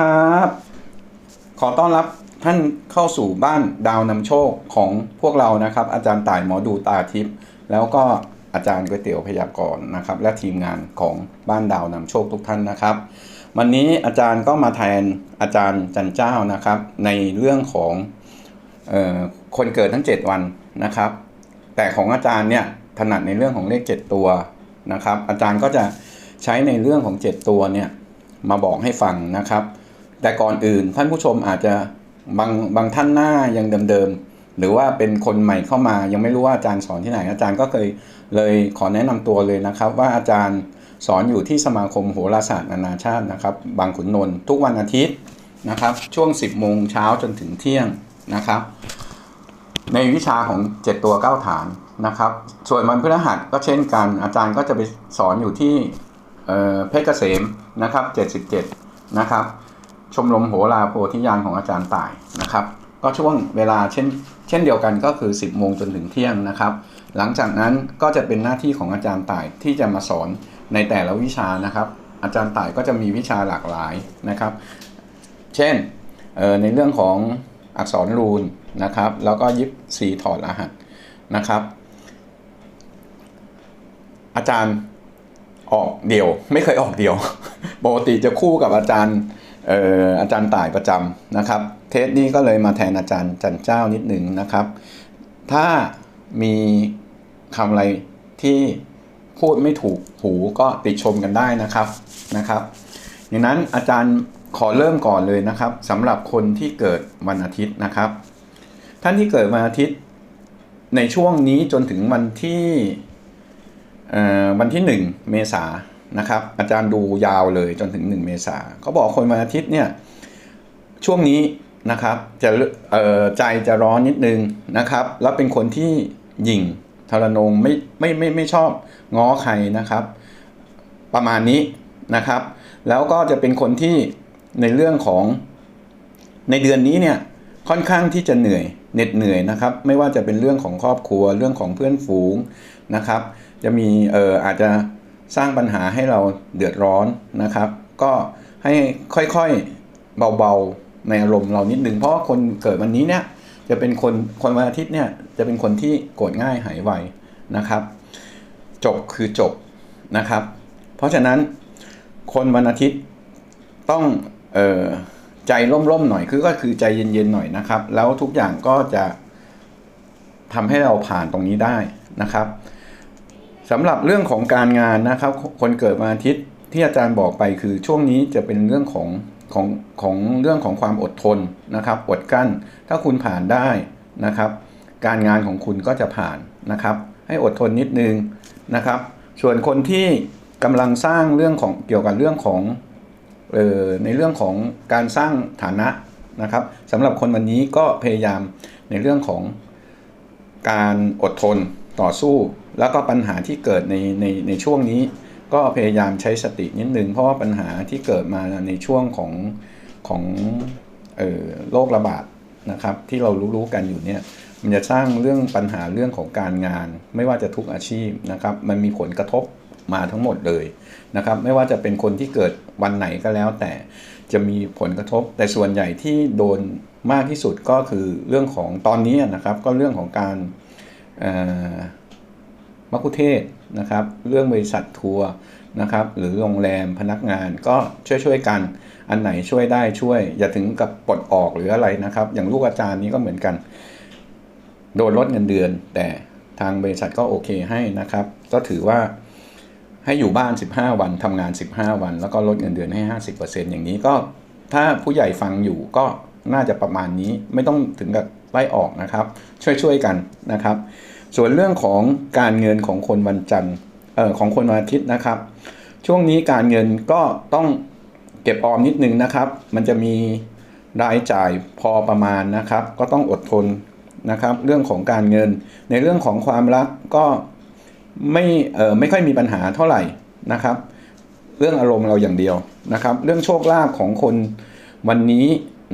ครับ ขอต้อนรับท่านเข้าสู่บ้านดาวนำโชคของพวกเรานะครับ อาจารย์ต่ายหมอดูตาทิพย์แล้วก็อาจารย์ก๋วยเตี๋ยวพยากรณ์นะครับ และทีมงานของบ้านดาวนำโชคทุกท่านนะครับ วันนี้อาจารย์ก็มาแทนอาจารย์จันเจ้านะครับ ในเรื่องของออคนเกิดทั้ง 7 วันนะครับ แต่ของอาจารย์เนี่ยถนัดในเรื่องของเลข 7 ตัวนะครับ อาจารย์ก็จะใช้ในเรื่องของ 7 ตัวเนี่ยมาบอกให้ฟังนะครับ แต่ก่อนอื่นท่านผู้ชมอาจจะบางบางท่านหน้ายังเดิมๆหรือว่าเป็นคนใหม่เข้ามา ยังไม่รู้ว่าอาจารย์สอนที่ไหน อาจารย์ก็เคยเลยขอแนะนำตัวเลยนะครับ ว่าอาจารย์สอนอยู่ที่สมาคมโหราศาสตร์นานาชาตินะครับ บางขุนนนท์ทุกวันอาทิตย์นะครับ ช่วง 10โมงเช้าจนถึงเที่ยงนะครับ ในวิชาของ 7 ตัว 9 ฐานนะครับ ส่วนวันพฤหัสก็เช่นกัน อาจารย์ก็จะไปสอนอยู่ที่เเพชรเกษมนะครับ 77 นะครับ ชมรมโหราโพธิญาณของอาจารย์ต่ายนะครับ ก็ช่วงเวลาเช่นเช่นเดียวกันก็คือ 10โมงจนถึงเที่ยงนะครับ หลังจากนั้นก็จะเป็นหน้าที่ของอาจารย์ต่ายที่จะมาสอนในแต่ละวิชานะครับ อาจารย์ต่ายก็จะมีวิชาหลากหลายนะครับ เช่นในเรื่องของอักษรรูนนะครับ แล้วก็ยิบสีถอดรหัสนะครับ อาจารย์ออกเดี่ยวไม่เคยออกเดี่ยวปกติจะคู่กับอาจารย์ อาจารย์ต่ายประจำนะครับ เทสนี้ก็เลยมาแทนอาจารย์จันเจ้านิดหนึ่งนะครับ ถ้ามีคำอะไรที่พูดไม่ถูกหูก็ติชมกันได้นะครับนะครับดังนั้นอาจารย์ขอเริ่มก่อนเลยนะครับสำหรับคนที่เกิดวันอาทิตย์นะครับ ท่านที่เกิดวันอาทิตย์ในช่วงนี้จนถึงวันที่วันที่ 1 เมษาย นะครับ อาจารย์ดูยาวเลยจนถึง 1 เมษาเขาบอกคนวันอาทิตย์เนี่ยช่วงนี้นะครับจะใจจะร้อนนิดนึงนะครับ แล้วเป็นคนที่หยิ่งทรนงไม่ไม่ไม่ไม่ชอบง้อใครนะครับ ประมาณนี้นะครับ แล้วก็จะเป็นคนที่ในเรื่องของในเดือนนี้เนี่ยค่อนข้างที่จะเหนื่อยเหน็ดเหนื่อยนะครับ ไม่ว่าจะเป็นเรื่องของครอบครัวเรื่องของเพื่อนฝูงนะครับ จะมีเอ่ออาจจะ สร้างปัญหาให้เราเดือดร้อนนะครับ ก็ให้ค่อยๆเบาๆในอารมณ์เรานิดนึงเพราะว่าคนเกิดวันนี้เนี่ยจะเป็นคนคนวันอาทิตย์เนี่ยจะเป็นคนที่โกรธง่ายหายไวนะครับ จบคือจบนะครับ เพราะฉะนั้นคนวันอาทิตย์ต้องเออใจร่มๆหน่อยคือก็คือใจเย็นๆหน่อยนะครับ แล้วทุกอย่างก็จะทำให้เราผ่านตรงนี้ได้นะครับ สำหรับเรื่องของการงานนะครับ คนเกิดวันอาทิตย์ที่อาจารย์บอกไปคือช่วงนี้จะเป็นเรื่องของของของเรื่องของความอดทนนะครับ อดกั้น ถ้าคุณผ่านได้นะครับ การงานของคุณก็จะผ่านนะครับ ให้อดทนนิดนึงนะครับ ส่วนคนที่กำลังสร้างเรื่องของเกี่ยวกับเรื่องของเอ่อในเรื่องของการสร้างฐานะนะครับสำหรับคนวันนี้ก็พยายามในเรื่องของการอดทนต่อสู้ แล้วก็ปัญหาที่เกิดในในในช่วงนี้ ก็พยายามใช้สตินิดนึง เพราะว่าปัญหาที่เกิดมาในช่วงของของออโรคระบาดนะครับที่เรารู้ๆกันอยู่เนี่ยมันจะสร้างเรื่องปัญหาเรื่องของการงาน ไม่ว่าจะทุกอาชีพนะครับมันมีผลกระทบมาทั้งหมดเลยนะครับไม่ว่าจะเป็นคนที่เกิดวันไหนก็แล้ว แต่จะมีผลกระทบ แต่ส่วนใหญ่ที่โดนมากที่สุดก็คือเรื่องของตอนนี้นะครับก็เรื่องของการ มัคคุเทศนะครับ เรื่องบริษัททัวร์นะครับ หรือโรงแรมพนักงานก็ช่วยๆกัน อันไหนช่วยได้ช่วย อย่าถึงกับปลดออกหรืออะไรนะครับ อย่างลูกอาจารย์นี้ก็เหมือนกัน โดนลดเงินเดือน แต่ทางบริษัทก็โอเคให้นะครับ ก็ถือว่าให้อยู่บ้าน 15 วันทำงาน 15 วัน แล้วก็ลดเงินเดือนให้ 50%อย่างนี้ก็ถ้าผู้ใหญ่ฟังอยู่ก็น่าจะประมาณนี้ไม่ต้องถึงกับไล่ออกนะครับ ช่วยๆกันนะครับ ส่วนเรื่องของการเงินของคนวันจันทร์เอ่อของคนวันอาทิตย์นะครับ ช่วงนี้การเงินก็ต้องเก็บออมนิดนึงนะครับ มันจะมีรายจ่ายพอประมาณนะครับ ก็ต้องอดทนนะครับ เรื่องของการเงิน ในเรื่องของความรักก็ไม่เอ่อไม่ค่อยมีปัญหาเท่าไหร่นะครับ เรื่องอารมณ์เราอย่างเดียวนะครับ เรื่องโชคลาภของคนวันนี้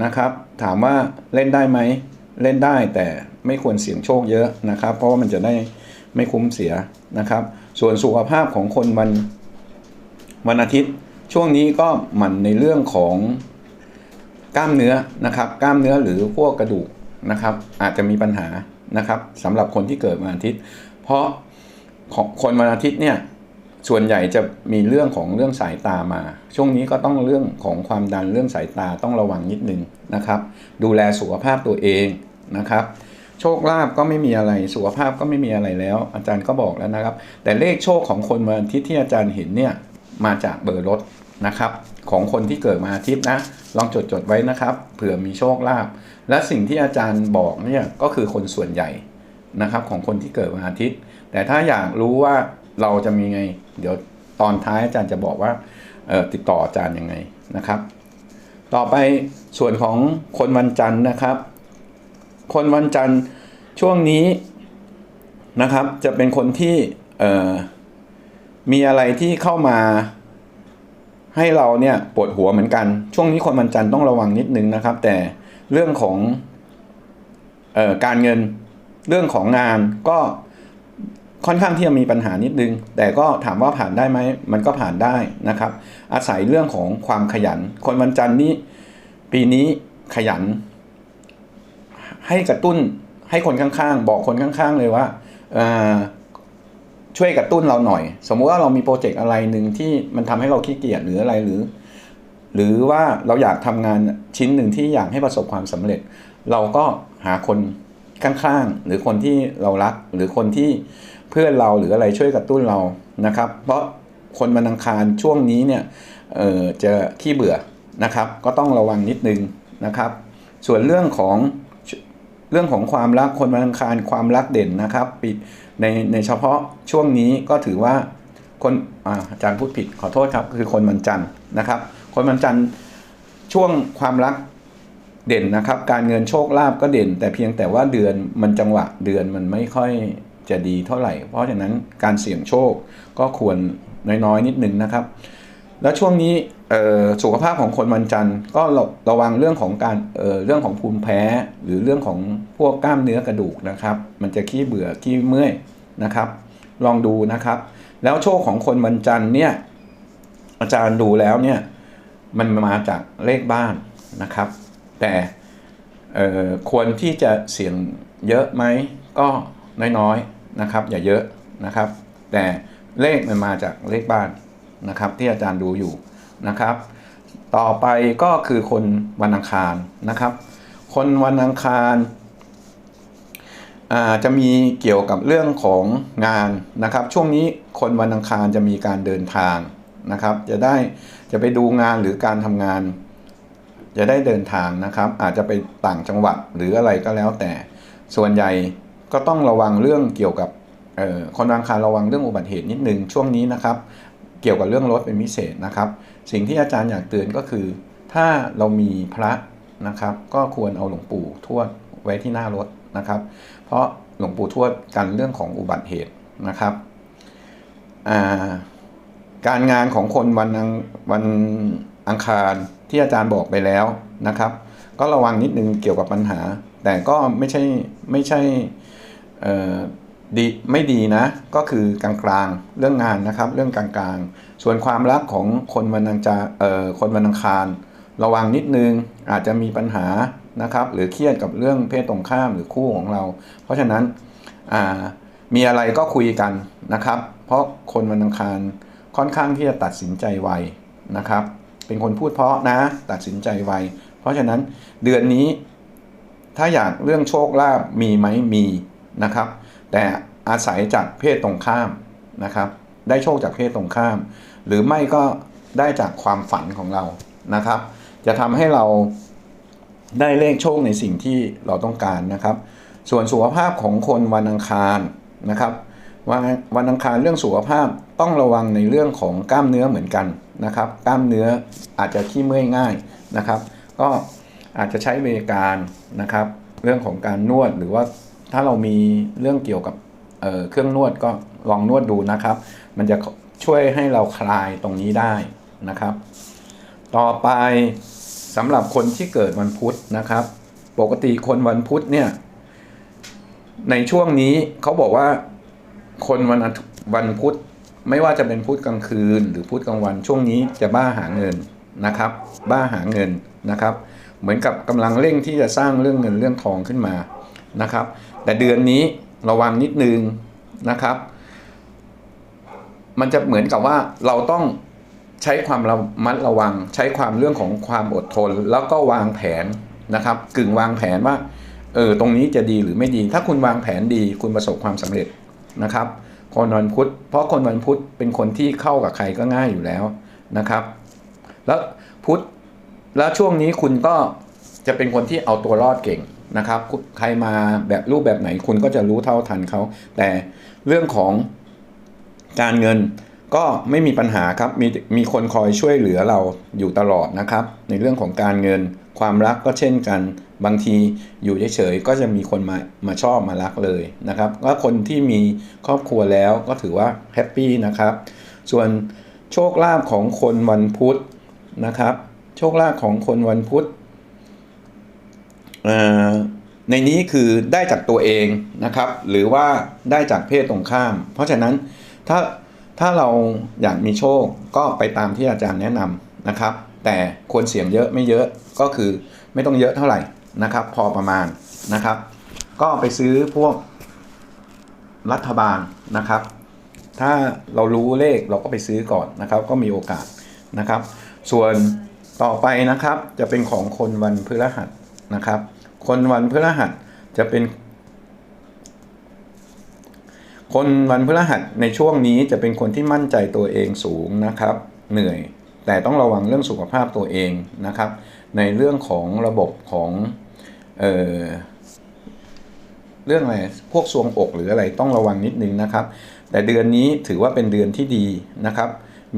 นะครับ ถามว่าเล่นได้ไหม เล่นได้แต่ไม่ควรเสี่ยงโชคเยอะนะครับ เพราะว่ามันจะได้ไม่คุ้มเสียนะครับ ส่วนสุขภาพของคนวันวันอาทิตย์ ช่วงนี้ก็หมั่นในเรื่องของกล้ามเนื้อนะครับ กล้ามเนื้อหรือพวกกระดูกนะครับ อาจจะมีปัญหานะครับสำหรับคนที่เกิดวันอาทิตย์ เพราะคนวันอาทิตย์เนี่ย ส่วนใหญ่จะมีเรื่องของเรื่องสายตามา ช่วงนี้ก็ต้องเรื่องของความดันเรื่องสายตาต้องระวังนิดนึงนะครับ ดูแลสุขภาพตัวเองนะครับ โชคลาภก็ไม่มีอะไรสุขภาพก็ไม่มีอะไรแล้ว อาจารย์ก็บอกแล้วนะครับ แต่เลขโชคของคนวันอาทิตย์ที่อาจารย์เห็นเนี่ยมาจากเบอร์รถนะครับของคนที่เกิดมาอาทิตย์นะ ลองจดจดๆไว้นะครับ เผื่อมีโชคลาภและสิ่งที่อาจารย์บอกเนี่ยก็คือคนส่วนใหญ่นะครับของคนที่เกิดวันอาทิตย์ แต่ถ้าอยากรู้ว่า เราจะมีไง เดี๋ยวตอนท้ายอาจารย์จะบอกว่าติดต่ออาจารย์ยังไงนะครับ ต่อไปส่วนของคนวันจันทร์นะครับ คนวันจันทร์ช่วงนี้นะครับ จะเป็นคนที่มีอะไรที่เข้ามาให้เราเนี่ยปวดหัวเหมือนกัน ช่วงนี้คนวันจันทร์ต้องระวังนิดนึงนะครับ แต่เรื่องของออการเงินเรื่องของงานก็ ค่อนข้างที่จะมีปัญหานิดนึง แต่ก็ถามว่าผ่านได้ไหมมันก็ผ่านได้นะครับ อาศัยเรื่องของความขยัน คนวันจันทร์นี้ ปีนี้ขยัน ให้กระตุ้นให้คนข้างๆ บอกคนข้าง ๆ เลยว่าช่วยกระตุ้นเราหน่อย สมมุติว่าเรามีโปรเจกต์อะไรหนึ่งที่มันทำให้เราขี้เกียจหรืออะไรหรือ หรือว่าเราอยากทำงานชิ้นหนึ่งที่อยากให้ประสบความสำเร็จ เราก็หาคนข้างๆ หรือคนที่เรารัก หรือคนที่ เพื่อนเราหรืออะไรช่วยกระตุ้นเรานะครับ เพราะคนวันอังคารช่วงนี้เนี่ยเอ่อจะขี้เบื่อนะครับ ก็ต้องระวังนิดนึงนะครับ ส่วนเรื่องของเรื่องของความรักคนวันอังคารความรักเด่นนะครับปิดในในเฉพาะช่วงนี้ก็ถือว่าคนอาอาจารย์พูดผิดขอโทษครับ คือคนวันจันทร์นะครับ คนวันจันทร์ช่วงความรักเด่นนะครับ การเงินโชคลาภก็เด่น แต่เพียงแต่ว่าเดือนมันจังหวะเดือนมันไม่ค่อย จะดีเท่าไหร่ เพราะฉะนั้นการเสี่ยงโชคก็ควรน้อยๆ นิดนึงนะครับ แล้วช่วงนี้สุขภาพของคนวันจันทร์ก็ระระวังเรื่องของการเเรื่องของภูมิแพ้ หรือเรื่องของพวกกล้ามเนื้อกระดูกนะครับ มันจะขี้เบื่อขี้เมื่อยนะครับ ลองดูนะครับ แล้วโชคของคนวันจันทร์เนี่ยอาจารย์ดูแล้วเนี่ยมันมาจากเลขบ้านนะครับ แต่ควรที่จะเสี่ยงเยอะไหมก็น้อยๆ นะครับ อย่าเยอะนะครับ แต่เลขมันมาจากเลขบ้านนะครับ ที่อาจารย์ดูอยู่นะครับ ต่อไปก็คือคนวันอังคารนะครับ คนวันอังคารจะมีเกี่ยวกับเรื่องของงานนะครับ ช่วงนี้คนวันอังคารจะมีการเดินทางนะครับ จะได้จะไปดูงานหรือการทำงาน จะได้เดินทางนะครับ อาจจะไปต่างจังหวัดหรืออะไรก็แล้วแต่ส่วนใหญ่ ก็ต้องระวังเรื่องเกี่ยวกับคนวันอังคารระวังเรื่องอุบัติเหตุนิดนึงช่วงนี้นะครับ เกี่ยวกับเรื่องรถเป็นพิเศษนะครับ สิ่งที่อาจารย์อยากเตือนก็คือ ถ้าเรามีพระนะครับ ก็ควรเอาหลวงปู่ทวดไว้ที่หน้ารถนะครับ เพราะหลวงปู่ทวดกันเรื่องของอุบัติเหตุนะครับาการงานของคนวันอังวันอังคารที่อาจารย์บอกไปแล้วนะครับ ก็ระวังนิดนึงเกี่ยวกับปัญหา แต่ก็ไม่ใช่ไม่ใช่ ดีไม่ดีนะ ก็คือกลางๆเรื่องงานนะครับ เรื่องกลางๆ ส่วนความรักของคนวันอังจาเอ่อคนวันอังคาร ระวังนิดนึงอาจจะมีปัญหานะครับ หรือเครียดกับเรื่องเพศตรงข้ามหรือคู่ของเรา เพราะฉะนั้นมีอะไรก็คุยกันนะครับ เพราะคนวันอังคารค่อนข้างที่จะตัดสินใจไวนะครับ เป็นคนพูดเพราะนะตัดสินใจไวเพราะฉะนั้นเดือนนี้ถ้าอยากเรื่องโชคลาภมีไหมมี นะครับ แต่อาศัยจากเพศตรงข้ามนะครับ ได้โชคจากเพศตรงข้าม หรือไม่ก็ได้จากความฝันของเรานะครับ จะทำให้เราได้เลขโชคในสิ่งที่เราต้องการนะครับ ส่วนสุขภาพของคนวันอังคารนะครับวันวันอังคารเรื่องสุขภาพต้องระวังในเรื่องของกล้ามเนื้อเหมือนกันนะครับ กล้ามเนื้ออาจจะขี้เมื่อยง่ายนะครับ ก็อาจจะใช้บริการนะครับ เรื่องของการนวดหรือว่า ถ้าเรามีเรื่องเกี่ยวกับเเครื่องนวดก็ลองนวดดูนะครับ มันจะช่วยให้เราคลายตรงนี้ได้นะครับ ต่อไปสำหรับคนที่เกิดวันพุธนะครับ ปกติคนวันพุธเนี่ย ในช่วงนี้เขาบอกว่าคนวันวันพุธไม่ว่าจะเป็นพุธกลางคืน หรือพุธกลางวันช่วงนี้จะบ้าหาเงินนะครับ บ้าหาเงินนะครับ เหมือนกับกำลังเร่งที่จะสร้างเรื่องเงินเรื่องทองขึ้นมานะครับ แต่เดือนนี้ระวังนิดนึงนะครับ มันจะเหมือนกับว่าเราต้องใช้ความระมัดระวัง ใช้ความเรื่องของความอดทน แล้วก็วางแผนนะครับ กึ่งวางแผนว่าเออตรงนี้จะดีหรือไม่ดี ถ้าคุณวางแผนดีคุณประสบความสำเร็จนะครับ คนวันพุธ เพราะคนวันพุธเป็นคนที่เข้ากับใครก็ง่ายอยู่แล้วนะครับ แล้วพุธแล้วช่วงนี้คุณก็จะเป็นคนที่เอาตัวรอดเก่ง นะครับ ใครมาแบบรูปแบบไหนคุณก็จะรู้เท่าทันเขาแต่เรื่องของการเงินก็ไม่มีปัญหาครับมีมีคนคอยช่วยเหลือเราอยู่ตลอดนะครับ ในเรื่องของการเงินความรักก็เช่นกันบางทีอยู่เฉยๆก็จะมีคนมามาชอบมารักเลยนะครับก็คนที่มีครอบครัวแล้วก็ถือว่าแฮปปี้นะครับ ส่วนโชคลาภของคนวันพุธนะครับ โชคลาภของคนวันพุธ ในนี้คือได้จากตัวเองนะครับ หรือว่าได้จากเพศตรงข้าม เพราะฉะนั้นถ้าถ้าเราอยากมีโชคก็ไปตามที่อาจารย์แนะนำนะครับ แต่ควรเสี่ยงเยอะไม่เยอะก็คือไม่ต้องเยอะเท่าไหร่นะครับ พอประมาณนะครับ ก็ไปซื้อพวกรัฐบาลนะครับ ถ้าเรารู้เลขเราก็ไปซื้อก่อนนะครับ ก็มีโอกาสนะครับ ส่วนต่อไปนะครับจะเป็นของคนวันพฤหัส นะครับ คนวันพฤหัสจะเป็น คนวันพฤหัสในช่วงนี้จะเป็นคนที่มั่นใจตัวเองสูงนะครับ เหนื่อย แต่ต้องระวังเรื่องสุขภาพตัวเองนะครับ ในเรื่องของระบบของเออเรื่องอะไรพวกซวงอกหรืออะไรต้องระวังนิดนึงนะครับ แต่เดือนนี้ถือว่าเป็นเดือนที่ดีนะครับ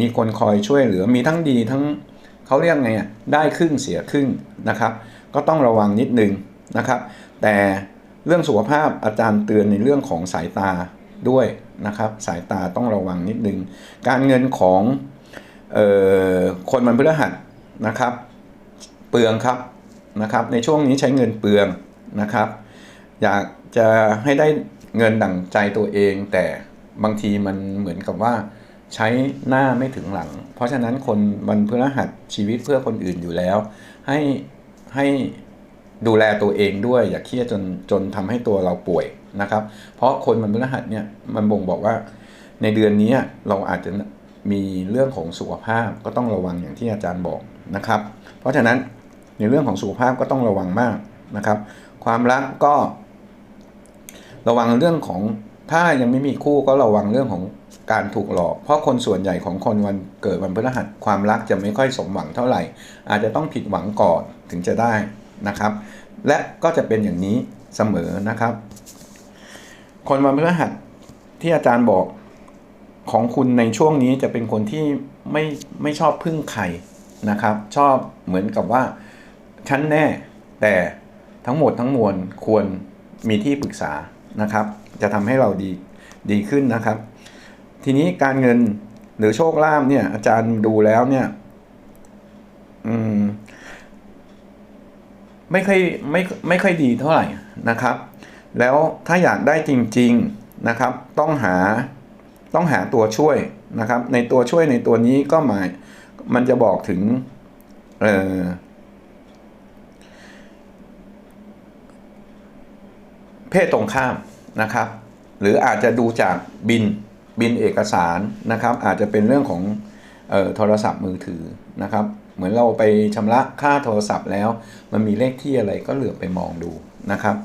มีคนคอยช่วยเหลือมีทั้งดีทั้งเขาเรียกไงอะได้ครึ่งเสียครึ่งนะครับ ก็ต้องระวังนิดนึงนะครับ แต่เรื่องสุขภาพอาจารย์เตือนในเรื่องของสายตาด้วยนะครับ สายตาต้องระวังนิดนึง การเงินของออคนมันพฤหัสนะครับ เปลืองครับนะครับ ในช่วงนี้ใช้เงินเปลืองนะครับ อยากจะให้ได้เงินดั่งใจตัวเอง แต่บางทีมันเหมือนกับว่าใช้หน้าไม่ถึงหลัง เพราะฉะนั้นคนวันพฤหัสชีวิตเพื่อคนอื่นอยู่แล้ว ให้ ให้ดูแลตัวเองด้วย อย่าเครียดจนจนทำให้ตัวเราป่วยนะครับ เพราะคนวันพฤหัสเนี่ยมันบ่งบอกว่า ในเดือนนี้เราอาจจะมีเรื่องของสุขภาพก็ต้องระวังอย่างที่อาจารย์บอกนะครับ เพราะฉะนั้นในเรื่องของสุขภาพก็ต้องระวังมากนะครับ ความรักก็ ระวังเรื่องของถ้ายังไม่มีคู่ก็ระวังเรื่องของ การถูกหลอก เพราะคนส่วนใหญ่ของคนวันเกิดวันพฤหัสความรักจะไม่ค่อยสมหวังเท่าไหร่ อาจจะต้องผิดหวังก่อนถึงจะได้นะครับ และก็จะเป็นอย่างนี้เสมอนะครับ คนวันพฤหัสที่อาจารย์บอกของคุณในช่วงนี้จะเป็นคนที่ไม่ไม่ชอบพึ่งใครนะครับ ชอบเหมือนกับว่าชั้นแน่แต่ทั้งหมดทั้งมวลควรมีที่ปรึกษานะครับ จะทำให้เราดีดีขึ้นนะครับ ทีนี้การเงินหรือโชคลาภเนี่ย อาจารย์ดูแล้วเนี่ย อืม ไม่ค่อยไม่ไม่ค่อยดีเท่าไหร่นะครับ แล้วถ้าอยากได้จริง ๆนะครับ ต้องหาต้องหาตัวช่วยนะครับ ในตัวช่วยในตัวนี้ก็หมาย มันจะบอกถึง เอ่อเพศตรงข้ามนะครับ หรืออาจจะดูจากบิน บินเอกสารนะครับอาจจะเป็นเรื่องของออโทรศัพท์มือถือนะครับ เหมือนเราไปชำระค่าโทรศัพท์แล้ว มันมีเลขที่อะไรก็เหลือไปมองดูนะครับ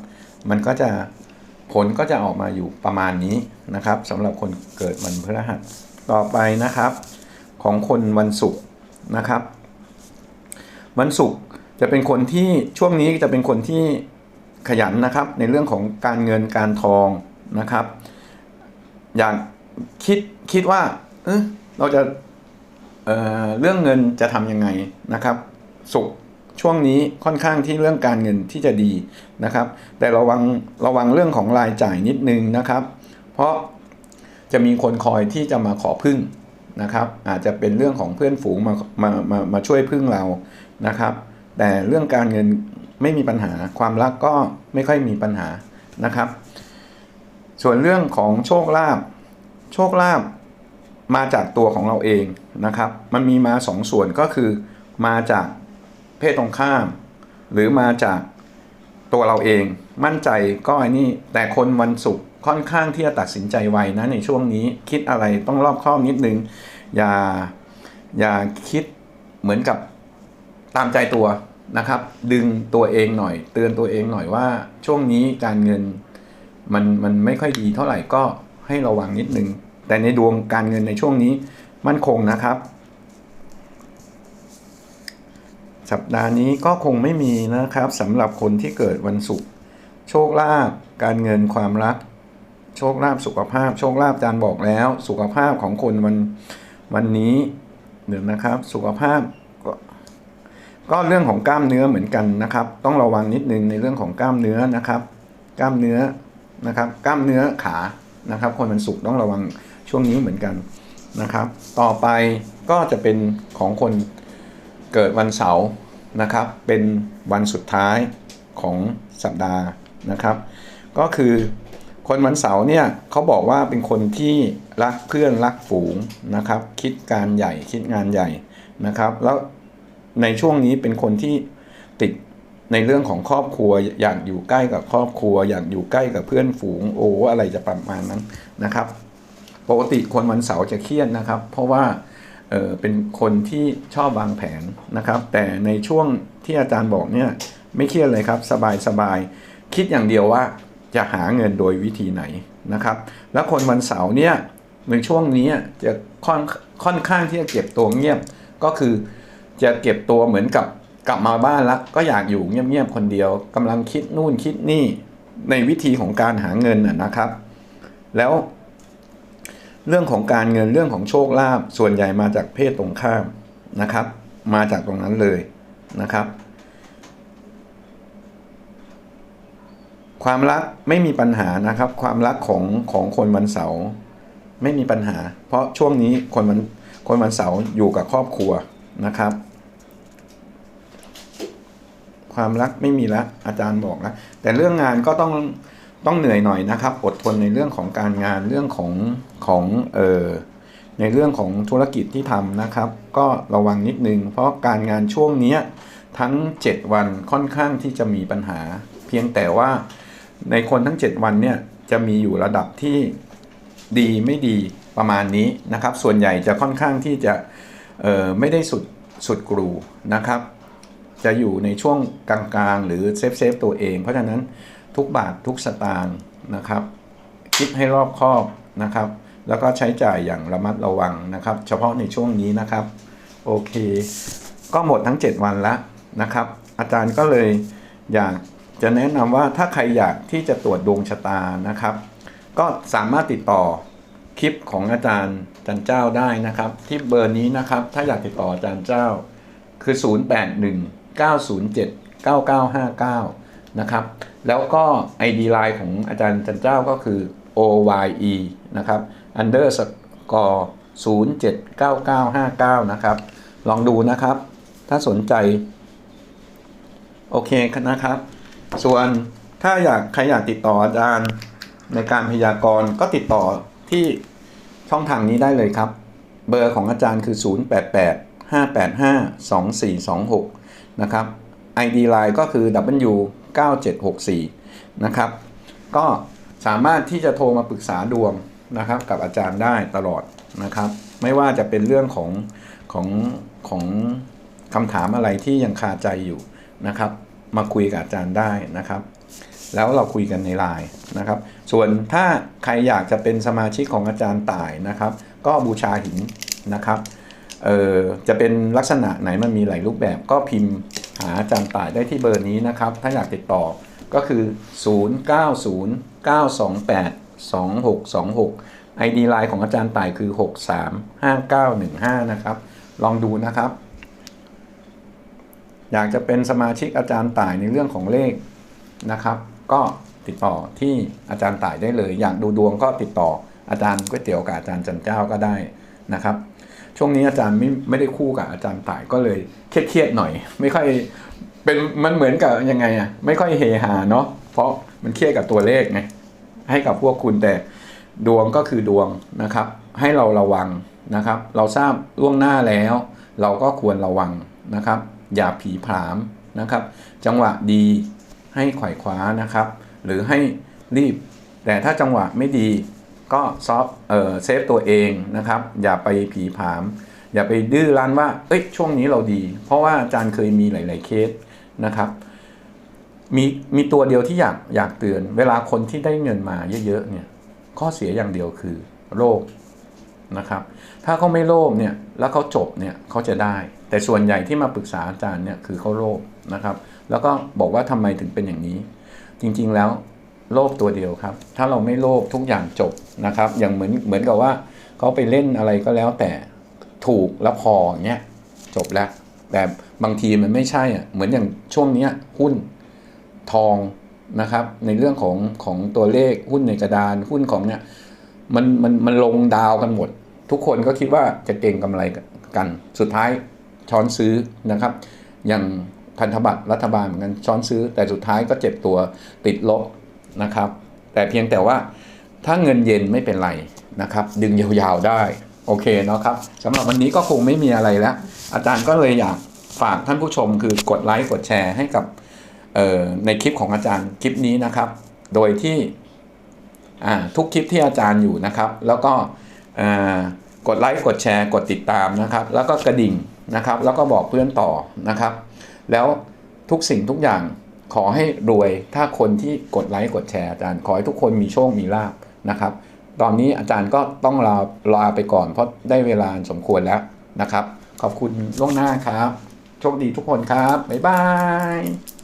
มันก็จะผลก็จะออกมาอยู่ประมาณนี้นะครับสำหรับคนเกิดวันพฤหัสต่อไปนะครับ ของคนวันศุกร์นะครับ วันศุกร์จะเป็นคนที่ช่วงนี้จะเป็นคนที่ขยันนะครับในเรื่องของการเงินการทองนะครับ อย่าง คิดคิดว่าเออเราจะเอ่อเรื่องเงินจะทำยังไงนะครับ สุขช่วงนี้ค่อนข้างที่เรื่องการเงินที่จะดีนะครับ แต่ระวังระวังเรื่องของรายจ่ายนิดนึงนะครับ เพราะจะมีคนคอยที่จะมาขอพึ่งนะครับ อาจจะเป็นเรื่องของเพื่อนฝูงมามามามาช่วยพึ่งเรานะครับ แต่เรื่องการเงินไม่มีปัญหาความรักก็ไม่ค่อยมีปัญหานะครับ ส่วนเรื่องของโชคลาภ โชคลาภมาจากตัวของเราเองนะครับ มันมีมาสองส่วนก็คือมาจากเพศตรงข้าม หรือมาจากตัวเราเองมั่นใจก็ไอ้นี่แต่คนวันศุกร์ค่อนข้างที่จะตัดสินใจไวนะในช่วงนี้คิดอะไรต้องรอบคอบนิดนึง อย่าอย่าคิดเหมือนกับตามใจตัวนะครับ ดึงตัวเองหน่อย เตือนตัวเองหน่อยว่าช่วงนี้การเงินมันมันไม่ค่อยดีเท่าไหร่ก็ ให้ระวังนิดนึง แต่ในดวงการเงินในช่วงนี้มั่นคงนะครับ สัปดาห์นี้ก็คงไม่มีนะครับสำหรับคนที่เกิดวันศุกร์โชคลาภการเงินความรัก โชคลาภสุขภาพ โชคลาภอาจารย์บอกแล้ว สุขภาพของคนวันวันนี้เดี๋ยวนะครับ สุขภาพก็ก็เรื่องของกล้ามเนื้อเหมือนกันนะครับ ต้องระวังนิดนึงในเรื่องของกล้ามเนื้อนะครับ กล้ามเนื้อนะครับ กล้ามเนื้อขา นะครับ คนวันศุกร์ต้องระวังช่วงนี้เหมือนกันนะครับ ต่อไปก็จะเป็นของคนเกิดวันเสาร์นะครับ เป็นวันสุดท้ายของสัปดาห์นะครับ ก็คือคนวันเสาร์เนี่ยเขาบอกว่าเป็นคนที่รักเพื่อนรักฝูงนะครับ คิดการใหญ่คิดงานใหญ่นะครับ แล้วในช่วงนี้เป็นคนที่ติด ในเรื่องของครอบครัวอยากอยู่ใกล้กับครอบครัว อยากอยู่ใกล้กับเพื่อนฝูงโอ้อะไรจะประมาณนั้นนะครับ ปกติคนวันเสาร์จะเครียดนะครับ เพราะว่าเออเป็นคนที่ชอบวางแผนนะครับ แต่ในช่วงที่อาจารย์บอกเนี่ยไม่เครียดเลยครับ สบายสบายคิดอย่างเดียวว่าจะหาเงินโดยวิธีไหนนะครับ แล้วคนวันเสาร์เนี่ยในช่วงนี้จะค่อนค่อนข้างที่จะเก็บตัวเงียบก็คือจะเก็บตัวเหมือนกับ กลับมาบ้านแล้วก็อยากอยู่เงียบๆคนเดียวกำลังคิดนู่นคิดนี่ในวิธีของการหาเงินนะนะครับ แล้ว เรื่องของการเงินเรื่องของโชคลาภส่วนใหญ่มาจากเพศตรงข้ามนะครับ มาจากตรงนั้นเลยนะครับ ความรักไม่มีปัญหานะครับ ความรักของของคนวันเสาร์ไม่มีปัญหา เพราะช่วงนี้คนวันคนวันเสาร์อยู่กับครอบครัวนะครับ ความรักไม่มีละอาจารย์บอกแล้วแต่เรื่องงานก็ต้องต้องเหนื่อยหน่อยนะครับ อดทนในเรื่องของการงานเรื่องของของเออในเรื่องของธุรกิจที่ทำนะครับ ก็ระวังนิดนึง เพราะการงานช่วงนี้ทั้ง 7 วันค่อนข้างที่จะมีปัญหา เพียงแต่ว่าในคนทั้ง 7 วันเนี่ยจะมีอยู่ระดับที่ดีไม่ดีประมาณนี้นะครับ ส่วนใหญ่จะค่อนข้างที่จะไม่ได้สุดสุดกรูนะครับ จะอยู่ในช่วงกลางๆ หรือเซฟเซฟตัวเอง เพราะฉะนั้นทุกบาททุกสตางค์นะครับ คิดให้รอบคอบนะครับ แล้วก็ใช้จ่ายอย่างระมัดระวังนะครับ เฉพาะในช่วงนี้นะครับ โอเค ก็หมดทั้ง 7 วันแล้วนะครับ อาจารย์ก็เลยอยากจะแนะนำว่าถ้าใครอยากที่จะตรวจดวงชะตานะครับ ก็สามารถติดต่อคลิปของอาจารย์จันเจ้าได้นะครับ ที่เบอร์นี้นะครับ ถ้าอยากติดต่ออาจารย์เจ้าคือ 081 907 9959 นะครับ แล้วก็ ID Line ของอาจารย์จันเจ้าก็คือ OYE นะครับ underscore 079959 นะครับ ลองดูนะครับ ถ้าสนใจ โอเคนะครับ ส่วนถ้าอยากใครอยากติดต่ออาจารย์ในการพยากรณ์ก็ติดต่อที่ช่องทางนี้ได้เลยครับ เบอร์ของอาจารย์คือ 088 585 2426 นะครับ ID Line ก็คือ W 9764นะครับ ก็สามารถที่จะโทรมาปรึกษาดวงนะครับกับอาจารย์ได้ตลอดนะครับ ไม่ว่าจะเป็นเรื่องของของของคำถามอะไรที่ยังคาใจอยู่นะครับ มาคุยกับอาจารย์ได้นะครับ แล้วเราคุยกันในไลน์นะครับ ส่วนถ้าใครอยากจะเป็นสมาชิกของอาจารย์ต่ายนะครับ ก็บูชาหินนะครับ เออจะเป็นลักษณะไหนมันมีหลายรูปแบบก็พิมพ์หาอาจารย์ต่ายได้ที่เบอร์นี้นะครับ ถ้าอยากติดต่อก็คือ 0909282626 ID ไลน์ของอาจารย์ต่ายคือ 635915 นะครับ ลองดูนะครับ อยากจะเป็นสมาชิกอาจารย์ต่ายในเรื่องของเลขนะครับ ก็ติดต่อที่อาจารย์ต่ายได้เลย อยากดูดวงก็ติดต่ออาจารย์ก๋วยเตี๋ยวกับอาจารย์จันเจ้าก็ได้นะครับ ช่วงนี้อาจารย์ไม่ไม่ได้คู่กับอาจารย์ต่ายก็เลยเครียดๆหน่อย ไม่ค่อยเป็นมันเหมือนกับยังไงอะไม่ค่อยเฮฮาเนาะเพราะมันเครียดกับตัวเลขไงให้กับพวกคุณแต่ดวงก็คือดวงนะครับ ให้เราระวังนะครับ เราทราบล่วงหน้าแล้ว เราก็ควรระวังนะครับ อย่าผีผามนะครับ จังหวะดีให้ไขว่คว้านะครับ หรือให้รีบ แต่ถ้าจังหวะไม่ดี ก็ซอฟเออเซฟตัวเองนะครับ อย่าไปผีผาม อย่าไปดื้อรั้นว่าเอ้ยช่วงนี้เราดี เพราะว่าอาจารย์เคยมีหลาย ๆเคสนะครับมีมีตัวเดียวที่อยากอยากเตือน เวลาคนที่ได้เงินมาเยอะๆเนี่ยข้อเสียอย่างเดียวคือโลภนะครับ ถ้าเขาไม่โลภเนี่ยแล้วเขาจบเนี่ยเขาจะได้ แต่ส่วนใหญ่ที่มาปรึกษาอาจารย์เนี่ยคือเขาโลภนะครับ แล้วก็บอกว่าทำไมถึงเป็นอย่างนี้ จริงๆแล้ว โลภตัวเดียวครับ ถ้าเราไม่โลภทุกอย่างจบนะครับ อย่างเหมือนเหมือนกับว่าเขาไปเล่นอะไรก็แล้วแต่ถูกแล้วพออย่างเงี้ยจบแล้วแต่บางทีมันไม่ใช่อะเหมือนอย่างช่วงเนี้ยหุ้นทองนะครับ ในเรื่องของของตัวเลขหุ้นในกระดานหุ้นของเนี่ยมันมันมันลงดาวกันหมด ทุกคนก็คิดว่าจะเก่งกำไรกันสุดท้ายช้อนซื้อนะครับ อย่างพันธบัตรรัฐบาลเหมือนกันช้อนซื้อ แต่สุดท้ายก็เจ็บตัวติดลบ นะครับ แต่เพียงแต่ว่าถ้าเงินเย็นไม่เป็นไรนะครับ ดึงยาวๆได้โอเคเนาะครับสำหรับวันนี้ก็คงไม่มีอะไรแล้ว อาจารย์ก็เลยอยากฝากท่านผู้ชมคือกดไลค์กดแชร์ให้กับในคลิปของอาจารย์คลิปนี้นะครับ โดยที่ทุกคลิปที่อาจารย์อยู่นะครับ แล้วก็กดไลค์กดแชร์ กดติดตามนะครับ แล้วก็กระดิ่งนะครับ แล้วก็บอกเพื่อนต่อนะครับ แล้วทุกสิ่งทุกอย่าง ขอให้รวยถ้าคนที่กดไลค์กดแชร์อาจารย์ขอให้ทุกคนมีโชคมีลาบนะครับ ตอนนี้อาจารย์ก็ต้องลาลาไปก่อน เพราะได้เวลาสมควรแล้วนะครับ ขอบคุณล่วงหน้าครับ โชคดีทุกคนครับ บ๊ายบาย